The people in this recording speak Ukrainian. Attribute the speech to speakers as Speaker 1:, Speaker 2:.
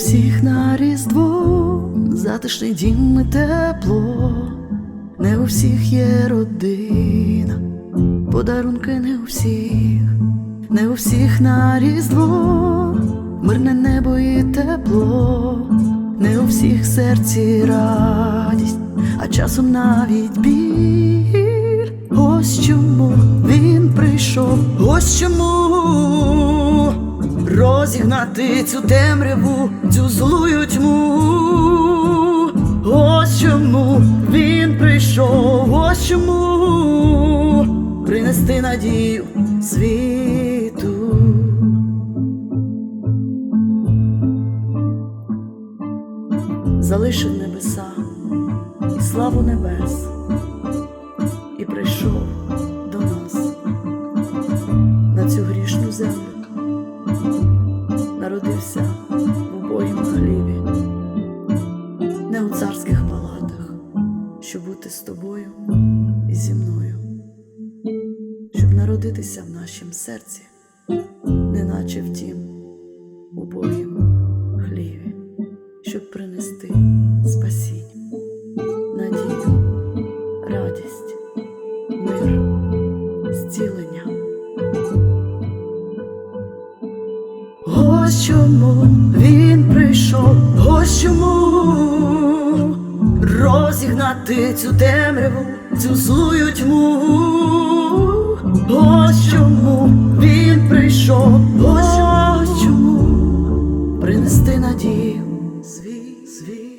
Speaker 1: всіх на різдво, затишний дім і тепло, не у всіх є родина, подарунки не у всіх, не у всіх на різдво, мирне небо і тепло, не у всіх серці радість, а часом навіть біль. Ось чому він прийшов, ось чому розігнати цю темряву, цю злую тьму. Ось чому він прийшов, ось чому принести надію світу. Залишив небеса і славу небес, і прийшов народився в убогім хліві, не у царських палатах, щоб бути з тобою і зі мною, щоб народитися в нашім серці, неначе в тім убогім хліві, щоб принести Ось чому він прийшов, ось чому розігнати цю темряву, цю злую тьму. Ось чому він прийшов, ось чому принести надію свій світ.